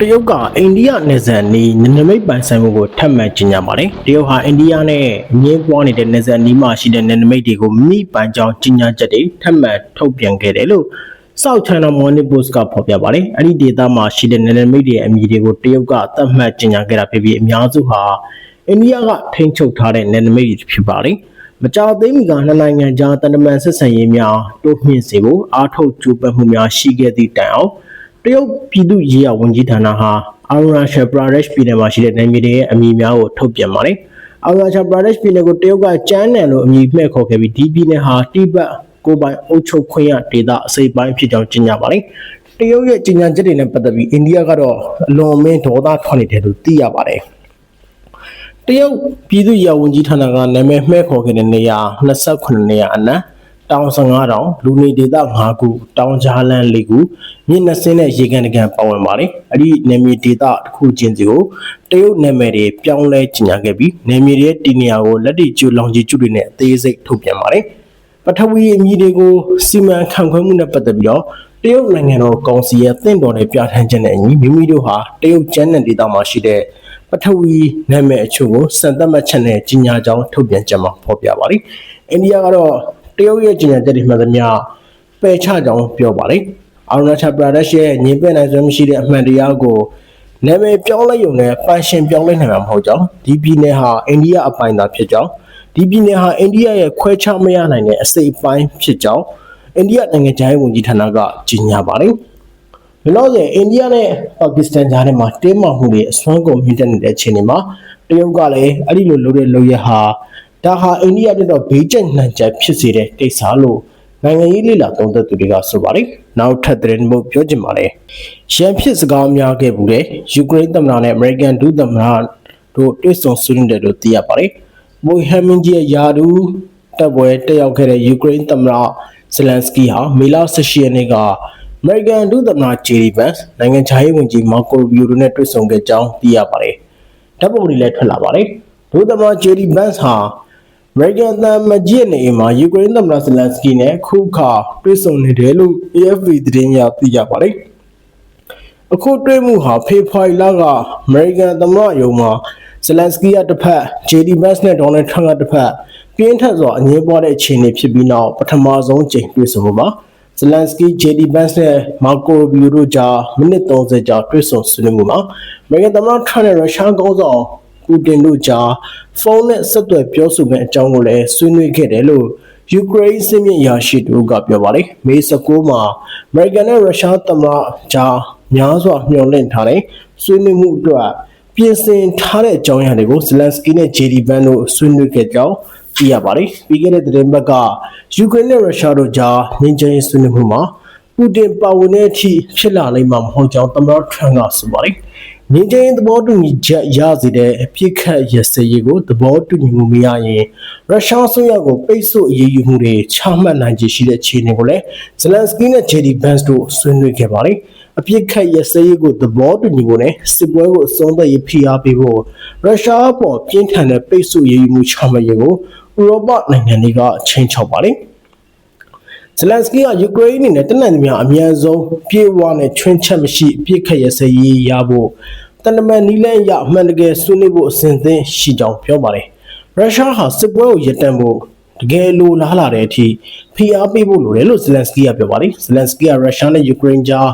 တရုတ်ကအိန္ဒိယနယ်စပ်နီးနနမိတ်ပိုင်ဆိုင်မှုကိုထပ်မံကြေညာပါတယ်။တရုတ်ဟာအိန္ဒိယနဲ့အငင်းပွားနေတဲ့နယ်စပ်နီးမှာရှိတဲ့နနမိတ်တွေကိုမိပိုင်ကြောင်းကြေညာချက်တွေထပ်မံထုတ်ပြန်ခဲ့တယ်လို့ South China Morning Post ကဖော်ပြပါတယ်။အဲ့ဒီဒေသမှာရှိတဲ့နနမိတ်တွေအမည်တွေကိုတရုတ်ကသတ်မှတ်ကြေညာခဲ့တာဖြစ်ပြီးအများစုဟာအိန္ဒိယကထိန်းချုပ်ထားတဲ့နနမိတ်တွေဖြစ်ပါတယ်။မကြာသေးမီကနှစ်နိုင်ငံကြားတန်တမန်ဆက်ဆံရေးများတိုးမြှင့်စေဖို့အားထုတ်ကြိုးပမ်းမှုများရှိခဲ့သည့်တိုင်အောင် တရုတ်ပြည်သူ့ရေးရာဝန်ကြီးဌာနဟာအာရူနာရှယ်ပရာဒက်ရှ်ပြည်နယ်မှာရှိတဲ့နိုင်ငံတွေရဲ့အမည်များကိုထုတ်ပြန်ပါတယ်။အာရူနာရှယ်ပရာဒက်ရှ်ပြည်နယ်ကိုတရုတ်ကကျန်းနယ်လို့အမည်မှဲ့ခေါ်ခဲ့ပြီးဒီပြည်နယ်ဟာတိဘက်ကိုယ်ပိုင်အုပ်ချုပ်ခွင့်ရဒေသအစိပ်ပိုင်းဖြစ်ကြောင်းကြေညာပါတယ်။တရုတ်ရဲ့ကြေညာချက်တွေနဲ့ပတ်သက်ပြီးအိန္ဒိယကတော့အလွန်အမင်းဒေါသထွက်နေတယ်လို့သိရပါတယ်။တရုတ်ပြည်သူ့ရေးရာဝန်ကြီးဌာနကနာမည်မှဲ့ခေါ်ခဲ့တဲ့နေရာ28နေရာအနက် တောင်15တောင်လူနေဒေသ5ခုတောင်ကြားလန်း4ခုမြစ်နှစ်စင်းနဲ့ရေကန်တကန်ပါဝင်ပါတယ်အဲ့ဒီနယ်မြေဒေသတစ်ခုချင်းစီကိုတရုတ်နယ်မြေတွေပြောင်းလဲကျင်ညာခဲ့ပြီးနယ်မြေတွေရဲ့တည်နေရာကိုလက်တီကျူလောင်ကြီးကျူတွေနဲ့အသေးစိတ်ထုတ်ပြန်ပါတယ်ပထဝီအမည်တွေကိုစီမံခန့်ခွဲမှုနဲ့ပတ်သက်ပြီးတော့တရုတ်နိုင်ငံတော်ကောင်စီရဲ့တင့်တော်တဲ့ပြဋ္ဌာန်းချက်နဲ့အညီမိမိတို့ဟာတရုတ်ကျန်းနယ်ဒေသမှာရှိတဲ့ပထဝီနာမည်အချို့ကိုစံသတ်မှတ်ချက်နဲ့ကြီးညာကြောင်းထုတ်ပြန်ချက်မှာဖော်ပြပါတယ်အိန္ဒိယကတော့ တရုတ်ရဲ့ကျဉ်းချက်တွေမှန်သမျှပယ်ချကြောင်းပြောပါတယ်။အာရူနာချာပရာဒက်ရှ်ရဲ့ညင်ပယ်နိုင်စွမ်းမရှိတဲ့အမှန်တရားကိုနာမည်ပြောင်းလဲရုံနဲ့ပန်ရှင်ပြောင်းလဲနိုင်မှာမဟုတ်ကြောင်းဒီပြည်နယ်ဟာအိန္ဒိယအပိုင်သာဖြစ်ကြောင်းဒီပြည်နယ်ဟာအိန္ဒိယရဲ့ခွဲခြားမရနိုင်တဲ့အစိပ်အပိုင်းဖြစ်ကြောင်းအိန္ဒိယနိုင်ငံခြားရေးဝန်ကြီးဌာနကကြေညာပါတယ်။လောလောဆယ်အိန္ဒိယနဲ့ပါကစ္စတန်ကြားထဲမှာတင်းမာမှုတွေအစွမ်းကုန်မြင့်တက်နေတဲ့အချိန်တွေမှာတရုတ်ကလည်းအဲ့ဒီလိုလုပ်တဲ့လုပ်ရဟာ ဒါဟာအိန္ဒိယတက်တော့ဘေးကျနှံချက်ဖြစ်စေတဲ့ကိစ္စလို့နိုင်ငံရေးလေလာသုံးသပ်သူတွေကဆိုပါတယ်။နောက်ထပ်သတင်းမှုပြောချင်ပါတယ်။ရန်ဖြစ်စကားများခဲ့ဘူးတဲ့ယူကရိန်းသမ္မတနဲ့အမေရိကန်ဒုသမ္မတတို့တွေ့ဆုံဆွေးနွေးတယ်လို့သိရပါတယ်။မိုဟမ်မင်ဂျီရဲ့ယာဒူတပ်ပွဲတက်ရောက်ခဲ့တဲ့ယူကရိန်းသမ္မတဇလန်စကီဟာမေလ18ရက်နေ့ကအမေရိကန်ဒုသမ္မတဂျေရီဗန်စ်နိုင်ငံခြားရေးဝန်ကြီးမာကိုရူဘီယိုတို့နဲ့တွေ့ဆုံခဲ့ကြောင်းသိရပါတယ်။ဓာတ်ပုံတွေလည်းထွက်လာပါတယ်။ဒုသမ္မတဂျေရီဗန် စ်ဟာ American သံမကြီးနေမှာယူကရိန်းသမ္မတဇလန်စကီနဲ့ခုခါတွေ့ဆုံနေတယ်လို့ AFP သတင်းရသိရပါတယ်။အခုတွေ့မှုဟာဖေဖော်ဝါရီလက American သမ္မတရုံးမှာဇလန်စကီကတစ်ဖက် JD Vance နဲ့ Donald Trump ကတစ်ဖက်ပြင်းထန်စွာအငြင်းပွားတဲ့အခြေအနေဖြစ်ပြီးနောက်ပထမဆုံးကြိမ်တွေ့ဆုံမှုမှာဇလန်စကီ JD Vance နဲ့မာကိုဘီယိုတို့ကြားမိနစ်30ကြာတွေ့ဆုံဆွေးနွေးမှုမှာ American သမ္မတ Trump နဲ့ရုရှားခေါင်းဆောင် ပူတင်တို့ကြားဖုန်းနဲ့ဆက်သွယ်ပြောဆိုမယ့်အကြောင်းကိုလည်းဆွေးနွေးခဲ့တယ်လို့ယူကရိန်းစစ်မြေရာရှိတို့ကပြောပါတယ်။မေ19မှာအမေရိကန်နဲ့ရုရှားသမ္မတကြားများစွာမျှော်လင့်ထားတဲ့ဆွေးနွေးမှုအတွက်ပြင်ဆင်ထားတဲ့အကြောင်းအရာတွေကိုဇလန်စကီနဲ့ဂျေဒီဗန်တို့ဆွေးနွေးခဲ့ကြောင်းသိရပါတယ်။ပြီးခဲ့တဲ့သတင်းပတ်ကယူကရိန်းနဲ့ရုရှားတို့ကြားငြိမ်းချမ်းရေးဆွေးနွေးမှုမှာပူတင်ပါဝင်တဲ့အထိဖြစ်လာလိမ့်မှာမဟုတ်ကြောင်းသမ္မတထရန့်ကဆိုပါတယ်။ ငင်းချင်းသဘောတူညီချက်ရစေတဲ့အပြစ်ခတ်ရစရေးကိုသဘောတူညီမှုမရရင်ရုရှားဆိုရကိုပိတ်ဆို့အရေးယူမှုတွေချမှတ်နိုင်ခြေရှိတဲ့အခြေအနေကိုလည်းဇလန်စကီနဲ့ဂျေဒီဗန်စ်တို့ဆွေးနွေးခဲ့ပါတယ်။အပြစ်ခတ်ရစရေးကိုသဘောတူညီဖို့နဲ့စစ်ပွဲကိုအဆုံးသတ်ရေးဖိအားပေးဖို့ရုရှားအပေါ်ပြင်းထန်တဲ့ပိတ်ဆို့ရေးယူမှုချမှတ်ရေးကိုဥရောပနိုင်ငံတွေကချိန်ချောက်ပါတယ်။ဇလန်စကီကယူကရိန်းအနေနဲ့တနင်္လာနေ့အများဆုံးပြေဝနဲ့ချွင်းချက်မရှိအပြစ်ခတ်ရစရေးရဖို့ တနမန်နီလန်ရအမှန်တကယ်ဆွေးနွေးဖို့အစဉ်သင်းရှိကြောင်းပြောပါတယ်။ရုရှားဟာစစ်ပွဲကိုရပ်တန့်ဖို့တကယ်လိုလားလာတဲ့အထိဖိအားပေးဖို့လိုတယ်လို့ဇလန်စကီကပြောပါတယ်။ဇလန်စကီကရုရှားနဲ့ယူကရိန်းကြား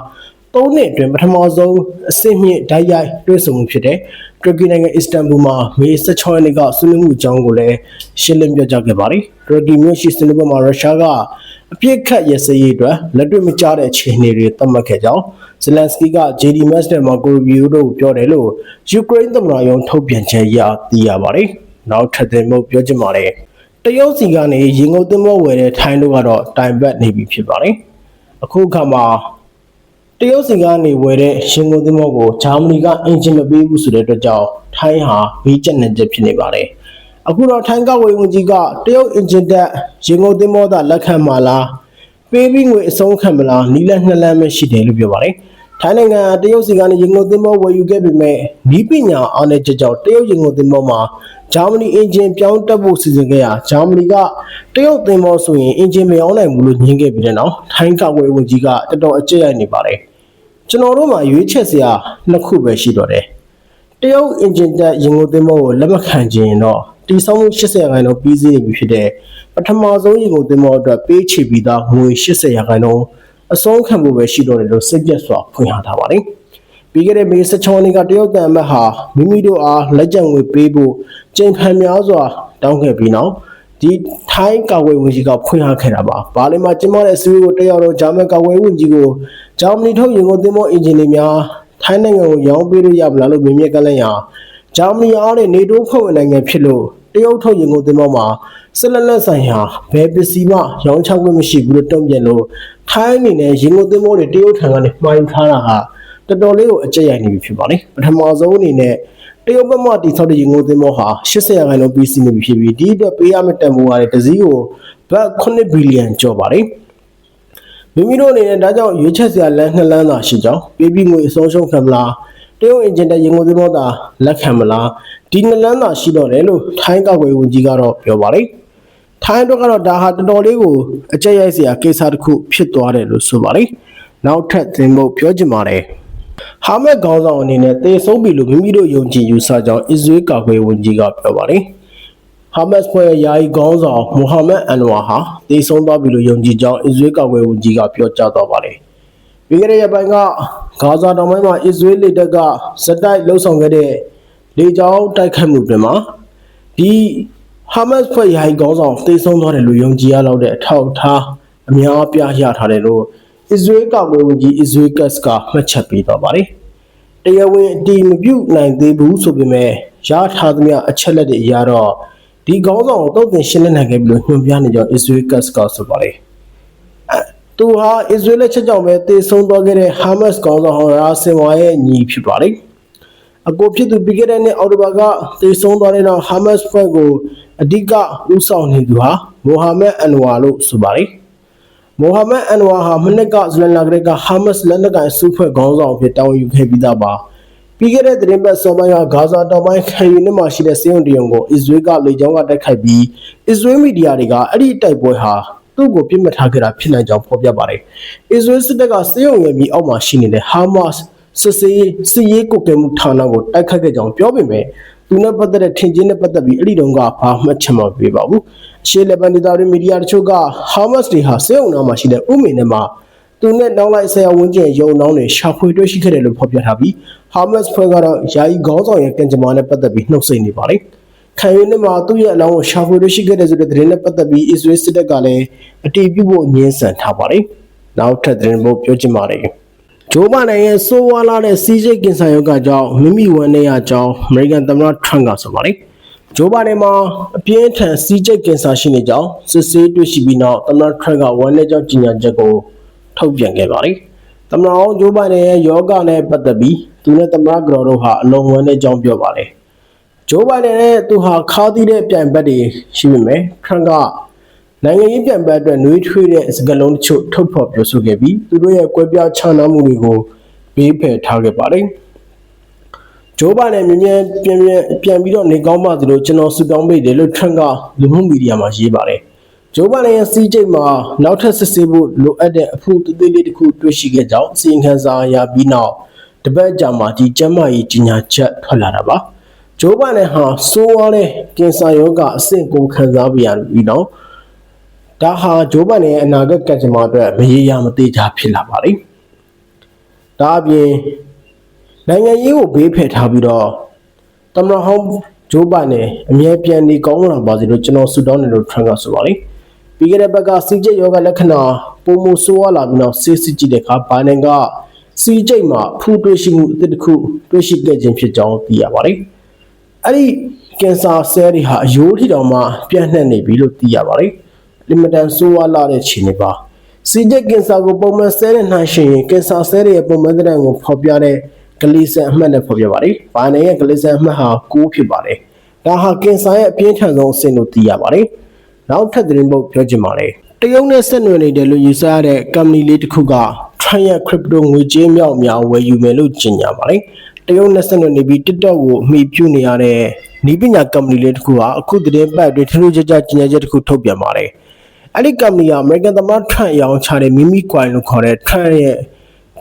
သုံးနှစ်အတွင်းပထမဆုံးအဆင့်မြင့်ဓာတ်ရိုက်တွေ့ဆုံမှုဖြစ်တဲ့တူရကီနိုင်ငံအစ္စတန်ဘူလ်မှာမေ16ရက်နေ့ကဆွေးနွေးမှုအကြောင်းကိုလည်းရှင်းလင်းပြကြခဲ့ပါတယ်။တူရကီမြို့ရှိဆွေးနွေးပွဲမှာရုရှားက အပြစ်ခတ်ရစရေးအတွက်လက်တွေ့မကျတဲ့အခြေအနေတွေသတ်မှတ်ခဲ့ကြောင်းဇလန်စကီက JD Max နဲ့မာကိုဗီယိုတို့ပြောတယ်လို့ယူကရိန်းသမ္မတရုံးထုတ်ပြန်ချက်အရသိရပါတယ်။နောက်ထပ်တဲ့မှုပြောချင်ပါတယ်။တရုတ်စီကနေရင်ငုံသင်းမောဝယ်တဲ့ထိုင်းတို့ကတော့တိုင်ဘက်နေပြီဖြစ်ပါတယ်။အခုအခါမှာတရုတ်စီကနေဝယ်တဲ့ရှင်ကုန်သင်းမောကိုဂျာမနီကအင်ဂျင်မပေးဘူးဆိုတဲ့အတွက်ကြောင့်ထိုင်းဟာဘေးကျက်နေချက်ဖြစ်နေပါတယ်။ အခုတော့ထိုင်းကဝေဝန်ကြီးကတရုတ်အင်ဂျင်တက်ရေငုံသင်းမောသာလက်ခံမှာလားပေးပြီးငွေအဆုံးခံမလားနီးလက်နှစ်လမ်းပဲရှိတယ်လို့ပြောပါတယ်ထိုင်းနိုင်ငံတရုတ်စီကနေရေငုံသင်းမောဝယ်ယူခဲ့ပေမဲ့ဤပညာအားနဲ့ကြကြောင့်တရုတ်ရေငုံသင်းမောမှာဂျာမနီအင်ဂျင်ပြောင်းတက်ဖို့စီစဉ်ခဲ့ရာဂျာမနီကတရုတ်သင်းမောဆိုရင်အင်ဂျင်မရောင်းနိုင်ဘူးလို့ညင်းခဲ့ပြီးတဲ့နောက်ထိုင်းကဝေဝန်ကြီးကတော်တော်အကျက်ရိုက်နေပါတယ်ကျွန်တော်တို့မှာရွေးချက်စရာနှစ်ခုပဲရှိတော့တယ်တရုတ်အင်ဂျင်တက်ရင်ငုံသင်းမောကိုလက်မခံခြင်းရင်တော့ တီဆောင်မှု80ရာခိုင်နှုန်းပြီးစီးနေပြီဖြစ်တဲ့ပထမဆုံးရင်ငုံသင်းမောအတွက်ပေးချေပြီးသားငွေ80ရာခိုင်နှုန်းအဆုံးခံဖို့ပဲရှိတော့တယ်လို့စိတ်ပြတ်စွာဖွင့်ဟထားပါတယ်ပြီးခဲ့တဲ့မေ16ရက်နေ့ကတရုတ်တန်အမတ်ဟာမိမိတို့အားလက်ကျန်ငွေပေးဖို့ကြိမ်ဖန်များစွာတောင်းခဲ့ပြီးနောက်ဒီထိုင်းကာကွယ်ဝင်ကြီးကဖွင့်ဟခဲ့တာပါ။ဘာလီမှာကျင်းပတဲ့ဆွေးကိုတက်ရောက်တော့ဂျာမန်ကာကွယ်ဝင်ကြီးကိုဂျာမနီထုတ်ရင်ကုန်သင်းမောအင်ဂျင်နီများထိုင်းနိုင်ငံကိုရောင်းပေးလို့ရမလားလို့မြင်မြက်ကလန့်ရာဂျာမနီအားတဲ့နေတိုးဖွဲ့ဝင်နိုင်ငံဖြစ်လို့ တရုတ်ထုတ်ရင်ကုန်သင်းမောမှာဆက်လက်လက်ဆိုင်ဟာဘယ်ပစ္စည်းမှရောင်းချခွင့်မရှိဘူးလို့တုံ့ပြန်လို့ထိုင်းအနေနဲ့ရင်ကုန်သင်းမောတွေတရုတ်ထံကနေမှာယူထားတာဟာတော်တော်လေးကိုအကျက်ရိုက်နေပြီဖြစ်ပါလေပထမဆုံးအနေနဲ့တရုတ်ဘက်မှတိဆောက်တဲ့ရင်ကုန်သင်းမောဟာ80ရာခိုင်နှုန်းပြီးစီးနေပြီဖြစ်ပြီးဒီအတွက်ပေးရမယ့်တန်ဖိုးကလည်းတစ်စီးကိုဘတ်9ဘီလီယံကျော်ပါလေမိမိတို့အနေနဲ့ဒါကြောင့်ရွေးချက်စရာလမ်းနှစ်လမ်းသာရှိကြောင်းပြည်ပြည်ငွေအဆုံးရှုံးခံမလား တရုတ်အင်ဂျင်တဲ့ရင်ကုန်သင်းမောသာလက်ခံမလားဒီနှစ်လမ်းသာရှိတော့တယ်လို့ထိုင်းကောက်ွယ်ဝန်ကြီးကတော့ပြောပါလေထိုင်းတို့ကတော့ဒါဟာတော်တော်လေးကိုအကျက်ရိုက်စရာကိစ္စတစ်ခုဖြစ်သွားတယ်လို့ဆိုပါလေနောက်ထပ်သင်ဖို့ပြောချင်ပါတယ်ဟာမက်ခေါင်းဆောင်အနေနဲ့တေဆုံးပြီလို့မိမိတို့ယုံကြည်ယူဆကြောင်းအစ္စရေးကာကွယ်ဝန်ကြီးကပြောပါတယ်။ဟာမက်ဖွဲ့ယာယီခေါင်းဆောင်မိုဟာမက်အန်ဝါဟာတေဆုံးသွားပြီလို့ယုံကြည်ကြောင်းအစ္စရေးကာကွယ်ဝန်ကြီးကပြောကြားသွားပါတယ်။ ပြီးခဲ့တဲ့ရက်ပိုင်းကဂါဇာတောင်ပိုင်းမှာအစ္စရေးလေတပ်ကစက်တိုက်လှုပ်ဆောင်ခဲ့တဲ့လေကြောင်းတိုက်ခတ်မှုတွေမှာဒီဟာမက်ဖွဲ့ယာယီခေါင်းဆောင်တေဆုံးသွားတယ်လို့ယုံကြည်ရလောက်တဲ့အထောက်အထားအများအပြားရထားတယ်လို့အစ္စရေးကာကွယ်ဝန်ကြီးအစ္စရေးကတ်ကမှတ်ချက်ပေးသွားပါတယ်။တရားဝင်အတည်မပြုနိုင်သေးဘူးဆိုပေမဲ့ရထားသမျှအချက်လက်တွေအရတော့ဒီခေါင်းဆောင်ကိုတုတ်တင်ရှင်းလင်းနိုင်ခဲ့ပြီလို့ညွှန်ပြနေကြောင်းအစ္စရေးကတ်ကဆိုပါတယ်။အဲ သူဟာအစ္စရေးလက်ချက်ကြောင့်ပဲတေဆုံးသွားခဲ့တဲ့ဟာမတ်စ်ခေါင်းဆောင်ဟောရာဆင်ဝါရဲ့ညီဖြစ်ပါတယ်။အကိုဖြစ်သူပြီးခဲ့တဲ့နှစ်အောက်တိုဘာကတေဆုံးသွားတဲ့နောက်ဟာမတ်စ်ဖွဲ့ကိုအဓိကဦးဆောင်နေသူဟာမိုဟာမက်အန်ဝါလို့ဆိုပါတယ်။မိုဟာမက်အန်ဝါဟာမနစ်ကဇလန်လာဂရက်ကဟာမတ်စ်လက်နက်ကိုင်စုဖွဲ့ခေါင်းဆောင်ဖြစ်တာဝန်ယူခဲ့ပြီးသားပါပြီးခဲ့တဲ့သတင်းပတ်စောပိုင်းကဂါဇာတောင်ပိုင်းခံယူနေမှာရှိတဲ့စေယုံတယုံကိုအစ္စရေးကလေကြောင်းကတိုက်ခိုက်ပြီးအစ္စရေးမီဒီယာတွေကအဲ့ဒီတိုက်ပွဲဟာ သူ့ကိုပြစ်မှတ်ထားခဲ့တာဖြစ်နိုင်ကြောင်းဖော်ပြပါတယ်အစ္စရေးစစ်တပ်ကစေယုံရဲ့မြေအောက်မှာရှိနေတဲ့ဟာမတ်စ်စစ်စေးစစ်ရေးကုတ်ကဲမှုဌာနကိုတိုက်ခတ်ခဲ့ကြောင်းပြောပေမဲ့သူနဲ့ပတ်သက်တဲ့ထင်ကြီးနဲ့ပတ်သက်ပြီးအဲ့ဒီတုန်းကဘာမှချက်မပေးပါဘူးအရှေ့လက်ဘန်ဒေသတွင်မီဒီယာတချို့ကဟာမတ်စ်တွေဟာစေုံနာမှာရှိတဲ့ဥမင်နဲ့မှာသူနဲ့နောက်လိုက်ဆရာဝန်ကျင်ရုံနှောင်းတွေရှာဖွေတွေ့ရှိခဲ့တယ်လို့ဖော်ပြထားပြီးဟာမတ်စ်ဖွဲ့ကတော့ယာယီခေါင်းဆောင်ရဲ့ကံကြမ္မာနဲ့ပတ်သက်ပြီးနှုတ်ဆက်နေပါတယ် ခံယူနေမှာသူ့ရဲ့အလောင်းကိုရှာဖွေတွေ့ရှိခဲ့တဲ့ဆိုတဲ့သတင်းနဲ့ပတ်သက်ပြီးအစ္စရေးစစ်တပ်ကလည်းအတည်ပြုဖို့ညှင်းဆန်ထားပါတယ်နောက်ထပ်သတင်းဖို့ပြောချင်ပါတယ်ဂျိုးဘိုင်ဒန်ရဲ့ဆိုးဝါးလာတဲ့စီးစိတ်ကင်ဆာရောဂါကြောင့်မိမိဝန်နေရကြောင်းအမေရိကန်သမ္မတထရန့်ကဆိုပါတယ်။ဂျိုးဘိုင်ဒန်မှာအပြင်းထန်စီးစိတ်ကင်ဆာရှိနေကြောင်းစစ်ဆေးတွေ့ရှိပြီးနောက်သမ္မတထရန့်ကဝန်နေကြောင်းကြေညာချက်ကိုထုတ်ပြန်ခဲ့ပါတယ်။သမ္မတအောင်ဂျိုးဘိုင်ဒန်ရဲ့ယောဂနဲ့ပတ်သက်ပြီးသူနဲ့သမ္မတကတော်တို့ဟာအလုံးဝန်နေကြောင်းပြောပါတယ်။ ဂျိုးဘိုင်ဒန်နဲ့သူဟာခါးသီးတဲ့ပြိုင်ဘက်တွေရှိပေမဲ့ထရန့်ကနိုင်ငံရေးပြန်ပတ်အတွက်နှွေးထွေးတဲ့စကားလုံးတချို့ထုတ်ဖော်ပြောဆိုခဲ့ပြီးသူတို့ရဲ့ကွဲပြားခြားနားမှုတွေကိုဘေးဖယ်ထားခဲ့ပါတယ်။ဂျိုးဘိုင်နဲ့မြင်းမြန်းပြန်ပြန်ပြန်ပြီးတော့နေကောင်းပါသလိုကျွန်တော်စုတောင်းပေးတယ်လို့ထရန့်ကလူမှုမီဒီယာမှာရေးပါတယ်။ဂျိုးဘိုင်ရဲ့စီးကျိတ်မှာနောက်ထပ်စစ်ဆေးဖို့လိုအပ်တဲ့အဖို့သေးသေးလေးတစ်ခုတွေ့ရှိခဲ့ကြောင်းစီရင်ခံစာရပြီးနောက်တပတ်ကြာမှဒီကျမ်းမာရေးကြီးညာချက်ထွက်လာတာပါ။ ဂျိုးဘိုင်နဲ့ဟာစိုးရတဲ့ကင်ဆာရောဂါအဆင့်ကိုခံစားပြရပြီးတော့ဒါဟာဂျိုးဘန်ရဲ့အနာဂတ်ကံကြမ္မာအတွက်မရေရာမသေးချာဖြစ်လာပါလိမ့်။ဒါအပြင်နိုင်ငံရေးကိုဘေးဖယ်ထားပြီးတော့တမန်ဟောင်းဂျိုးဘန်နဲ့အမြဲပြန်နေကောင်းလာပါစေလို့ကျွန်တော်ဆုတောင်းတယ်လို့ထရန့်ကဆိုပါလိမ့်။ပြီးခဲ့တဲ့ဘက်ကစီကျိတ်ယောဂလက္ခဏာပုံမဆိုးရလာပြီးတော့ဆေးစစ်ကြည့်တဲ့အခါဘိုင်နန်ကစီကျိတ်မှာဖူးတွေ့ရှိမှုအသစ်တစ်ခုတွေ့ရှိခဲ့ခြင်းဖြစ်ကြောင်းသိရပါလိမ့်။ အဲ့ဒီကင်ဆာဆဲတွေဟာအယိုးထီတောင်မှပြန့်နှံ့နေပြီလို့သိရပါလိမ့်။လီမတန်ဆိုးဝါးလာတဲ့ခြေနေပါစီဂျက်ကင်ဆာကိုပုံမှန်ဆဲတဲ့နှိုင်းရှင်ရင်ကင်ဆာဆဲတဲ့ပုံမှန်တဲ့ကိုဖော်ပြတဲ့ဂလီဆန်အမှတ်နဲ့ဖော်ပြပါတယ်။ဘာနဲ့ရဲ့ဂလီဆန်အမှတ်ဟာ9ဖြစ်ပါတယ်။ဒါဟာကင်ဆာရဲ့အပြင်းထန်ဆုံးအဆင့်လို့သိရပါတယ်။နောက်ထပ်သတင်းပုတ်ပြောချင်ပါတယ်။တရုတ်နဲ့ဆက်နွယ်နေတယ်လို့ယူဆရတဲ့ကမ္ပဏီလေးတစ်ခုက Tran ရဲ့ crypto ငွေကြေးမြောက်များဝယ်ယူမယ်လို့ကြေညာပါတယ်။ တရုတ်နဲ့ဆက်နွယ်နေပြီး TikTok ကိုအမိပြုနေရတဲ့နီးပညာကုမ္ပဏီလေးတစ်ခုကအခုသတင်းပတ်အတွင်းထူးထူးခြားခြားကြေညာချက်တစ်ခုထုတ်ပြန်ပါတယ်။အဲ့ဒီ company က American သမ္မတ Trump ရောင်းချတဲ့ Mimi Coin လို့ခေါ်တဲ့ Trump ရဲ့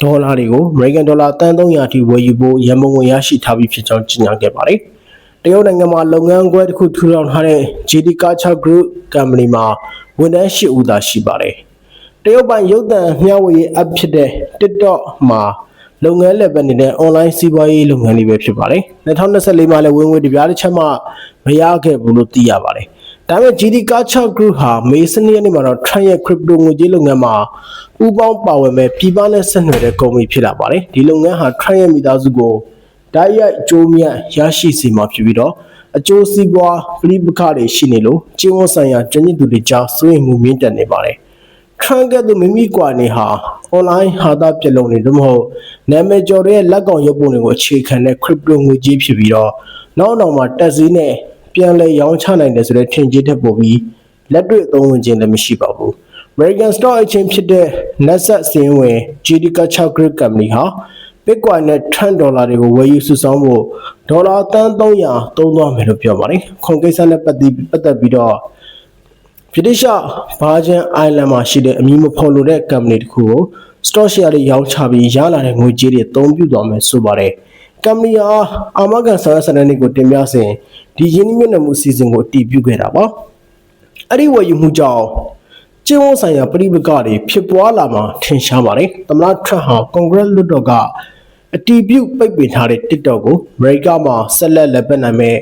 ဒေါ်လာတွေကို American ဒေါ်လာတန်300အထိဝယ်ယူဖို့ရန်ပုံငွေရရှိထားပြီးဖြစ်ကြောင်းကြေညာခဲ့ပါတယ်။တရုတ်နိုင်ငံမှာလုပ်ငန်းခွဲတစ်ခုထူထောင်ထားတဲ့ GD Culture Group Company မှာဝန်ထမ်း၈ဦးသာရှိပါတယ်။တရုတ်ပိုင်ရုပ်သံမျှဝေရေး app ဖြစ်တဲ့ TikTok မှာ လုပ်ငန်းလည်ပတ်နေတဲ့ online စီးပွားရေးလုပ်ငန်းလေးပဲဖြစ်ပါတယ်။2024မှာလည်းဝင်ငွေတပြားတစ်ချက်မှမရခဲ့ဘူးလို့သိရပါတယ်။ဒါပေမဲ့ GD Culture Group ဟာမေစနေရက်နေ့မှာတော့ Trend ရဲ့ crypto ငွေကြေးလုပ်ငန်းမှာပူးပေါင်းပါဝင်မဲ့ပြည်ပနဲ့ဆက်နွယ်တဲ့ကုမ္ပဏီဖြစ်လာပါတယ်။ဒီလုပ်ငန်းဟာ Trend ရဲ့မိသားစုကိုဓာတ်ရိုက်အကျိုးမြတ်ရရှိစေမှာဖြစ်ပြီးတော့အကျိုးစီးပွားပြည်ပခတွေရှိနေလို့ကျင်းဝတ်ဆိုင်ရာကျွမ်းကျင်သူတွေကြားစိုးရိမ်မှုမြင့်တက်နေပါတယ်။ Trend ကသူမိမိကွာနေဟာ online ဟာတာပြလုံးနေလို့မဟုတ်နာမည်ကျော်တဲ့လက်ကောင်ရုပ်ပုံတွေကိုအခြေခံတဲ့ crypto ငွေကြေးဖြစ်ပြီးတော့နောက်နောက်မှာတက်စည်းနဲ့ပြန်လဲရောင်းချနိုင်တယ်ဆိုတဲ့ထင်ကြီးတဲ့ပုံပြီးလက်တွေ့အသုံးဝင်ခြင်းလည်းမရှိပါဘူး။ American Stock Exchange ဖြစ်တဲ့ Nasdaq စင်းဝင် GD Culture Group Company ဟာ Bitcoin နဲ့ Trend ဒေါ်လာတွေကိုဝယ်ယူစုဆောင်းဖို့ဒေါ်လာတန်း300သုံးသွားမယ်လို့ပြောပါတယ်။ခွန်ကိစ္စနဲ့ပတ်သက်ပတ်သက်ပြီးတော့ ဗြိတိရှဘာဂျန်အိုင်လန်မှာရှိတဲ့အမည်မဖော်လိုတဲ့ company တစ်ခုကို stock share တွေရောင်းချပြီးရလာတဲ့ငွေကြေးတွေအသုံးပြုသွားမယ်ဆိုပါတယ်။ company ဟာအာမခံဆောင်ရွက်စနစ်ကိုတင်ပြစဉ်ဒီရင်းနှီးမြှုပ်နှံမှုအစီအစဉ်ကိုအတည်ပြုခဲ့တာပါ။အဲ့ဒီဝယ်ယူမှုကြောင့်ကျင်းဝဆိုင်ရာပြည်ပကတွေဖြစ်ပွားလာမှာထင်ရှားပါတယ်။သမ္မတထရန့်ဟာကွန်ဂရက်လွှတ်တော်ကအတီးပြုတ်ပိတ်ပင်ထားတဲ့ TikTok ကိုအမေရိကမှာဆက်လက်လက်ပတ်နိုင်မဲ့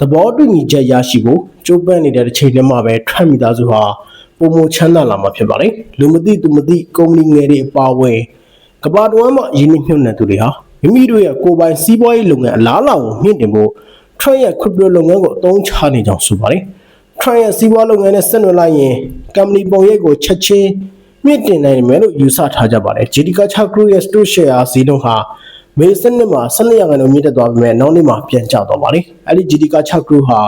သဘောတူညီချက်ရရှိဖို့ကြိုးပမ်းနေတဲ့တစ်ချိန်တည်းမှာပဲထရန့်မိသားစုဟာပုံမချမ်းသာလာမှာဖြစ်ပါတယ်။လူမသိသူမသိကုမ္ပဏီငယ်တွေအပါအဝင်ကမ္ဘာတော်မှာယင်းနှိမ့်ညွှန်တဲ့သူတွေဟာမိမိတို့ရဲ့ကိုယ်ပိုင်စီးပွားရေးလုပ်ငန်းအလားအလာကိုမြင့်တင်ဖို့ထရန့်ရဲ့ crypto လုပ်ငန်းကိုအသုံးချနေကြောင်းဆိုပါတယ်။ Trend ရဲ့စီးပွားလုပ်ငန်းနဲ့ဆက်နွယ်လိုက်ရင် company ပုံရိပ်ကိုချက်ချင်းမြင့်တင်နိုင်မယ်လို့ယူဆထားကြပါတယ်။ GD Culture Group ရဲ့ stock share ဈေးနှုန်းဟာ မေစနစ်မှာ12ရာခိုင်နှုန်းမြင့်တက်သွားပြီမဲ့နောက်နေ့မှာပြန်ကျသွားပါတယ်။အဲဒီ GD Culture Group ဟာ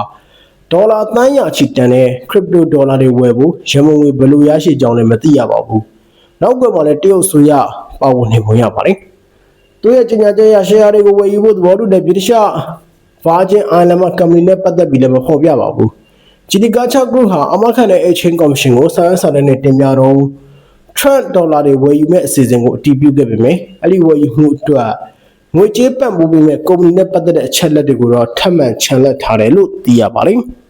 ဒေါ်လာတန်းရာချီတန်တဲ့ crypto ဒေါ်လာတွေဝယ်ဖို့ရမုံငွေဘယ်လိုရရှိကြောင်းလည်းမသိရပါဘူး။နောက်ကွယ်မှာလည်းတရုတ်ဆိုရပါဝင်နေပုံရပါတယ်။သူရဲ့ကြေညာချက်ရ share တွေကိုဝယ်ယူဖို့သဘောတူတဲ့ဗြိတိရှ Virgin Island က company နဲ့ပတ်သက်ပြီးလည်းမဖော်ပြပါဘူး။ GD Culture Group ဟာအမခံတဲ့ Exchange Commission ကိုစာရင်းစာတမ်းနဲ့တင်ပြတော့ Trend ဒေါ်လာတွေဝယ်ယူမဲ့အစီအစဉ်ကိုအတည်ပြုခဲ့ပေမယ့်အဲ့ဒီဝယ်ယူမှုအတွက် ငွေကြေးပံ့ပိုးပေးမဲ့ကုမ္ပဏီနဲ့ပတ်သက်တဲ့အချက်လက်တွေကိုတော့ထပ်မံချန်လက်ထားတယ်လို့သိရပါတယ်။